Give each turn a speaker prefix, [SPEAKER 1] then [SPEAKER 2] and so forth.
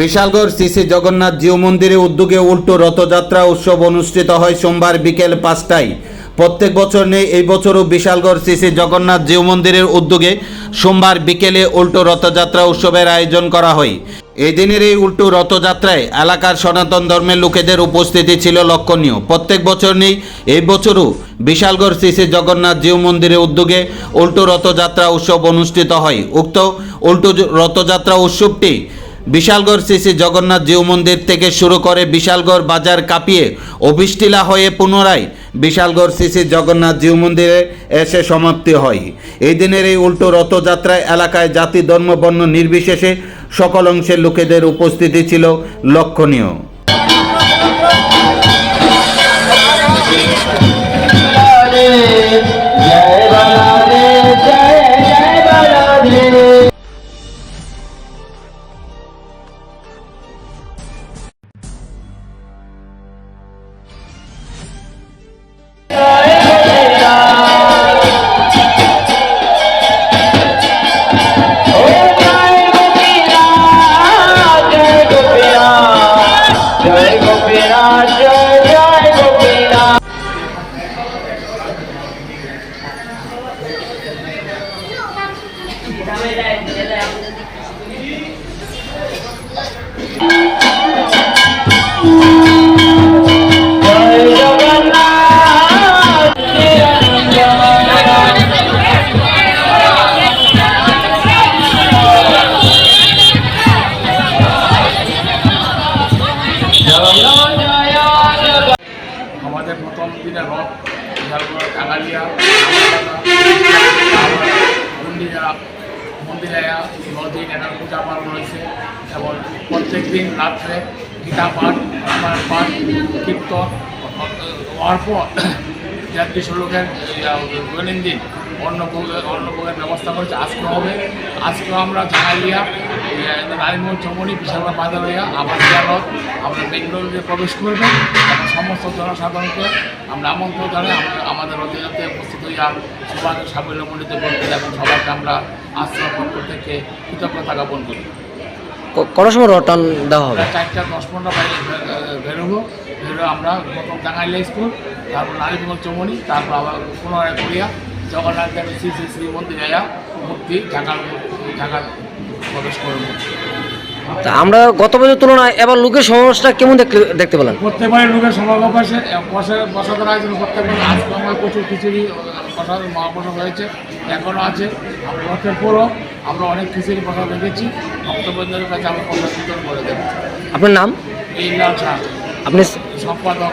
[SPEAKER 1] বিশালগড় শ্রী জগন্নাথ জিও মন্দিরে উদ্যোগে উল্টো রথযাত্রা উৎসব অনুষ্ঠিত হয় সোমবার বিকেল পাঁচটায়। প্রত্যেক বছর নেই, এই বছরও বিশালগড় শ্রী জগন্নাথ জিও মন্দিরের উদ্যোগে সোমবার বিকেলে উল্টো রথযাত্রা উৎসবের আয়োজন করা হয়। এই দিনের এই উল্টো রথযাত্রায় এলাকার সনাতন ধর্মের লোকেদের উপস্থিতি ছিল লক্ষণীয়। প্রত্যেক বছর নেই, এই বছরও বিশালগড় শ্রী শ্রী জগন্নাথ জিও মন্দিরের উদ্যোগে উল্টো রথযাত্রা উৎসব অনুষ্ঠিত হয়। উক্ত উল্টো রথযাত্রা উৎসবটি বিশালগড় শ্রী জগন্নাথ জিও মন্দির থেকে শুরু করে বিশালগড় বাজার কাঁপিয়ে অভিষ্টিলা হয়ে পুনরায় বিশালগড় শ্রী জগন্নাথ জিও মন্দিরে এসে সমাপ্তি হয়। এই দিনের এই উল্টো রথযাত্রায় এলাকায় জাতি, ধর্ম, বর্ণ নির্বিশেষে সকল অংশের লোকেদের উপস্থিতি ছিল লক্ষণীয়।
[SPEAKER 2] আমাদের প্রথম দিনের রথ বিশালগড় কাঙালিয়া গুন্ডিয়া মন্দিরায়া নদিন এখানে পূজা পার্বণ রয়েছে এবং প্রত্যেক দিন রাত্রে গীতা পাঠ, রামায়ণ পাঠ, কীর্তন হওয়ার পর তেত্রিশ লোকের দৈনন্দিন অন্নভোগের অন্নভোগের ব্যবস্থা করেছে। আজকে হবে। আজকেও আমরা জানালিয়া রানীমোহন চমনি বিশালগড় বাজার হইয়া আবার রথ আমরা বেঙ্গলোরে প্রবেশ করবেন সমস্ত জনসাধারণকে আমরা আমন্ত্রণ জানাই। আমরা আমাদের রথযাত্রে উপস্থিত হইয়া সবাইকে সাফল্যমণ্ডিত করতে এবং সবাইকে আমরা আশ্রয় পক্ষ থেকে কৃতজ্ঞতা জ্ঞাপন করি।
[SPEAKER 3] কটার সময় রটান দেওয়া হবে?
[SPEAKER 2] চারটা দশ পনেরো বাইরে বেরোবো বেরো আমরা প্রথম টাঙ্গাইলে স্কুল তারপর নারীমঙ্গল চৌমনি তারপর আবার পুনরায় করিয়া জগন্নাথ দেবের শ্রী শ্রী শ্রী মন্দির আয়া মূর্তি ঢাকার ঢাকার প্রবেশ করব।
[SPEAKER 3] তা আমরা গত বছর তুলনায় এবার লোকের সমাবেশটা কেমন দেখতে দেখতে পেলাম
[SPEAKER 2] প্রত্যেকবারের লোকের সমাগম বসে বসে বসাতে আয়োজন প্রত্যেকবার আজকে আমরা প্রচুর খিচুড়ি প্রসাদ মহাপ্রসাদ হয়েছে এখনও আছে রথের পরও আমরা অনেক খিচুড়ি প্রসাদ রেখেছি ভক্তবৃন্দের কাছে আমরা প্রসাদ বিতরণ করে দেবো
[SPEAKER 3] আপনার নাম
[SPEAKER 2] শাহ
[SPEAKER 3] আপনি
[SPEAKER 2] সম্পাদক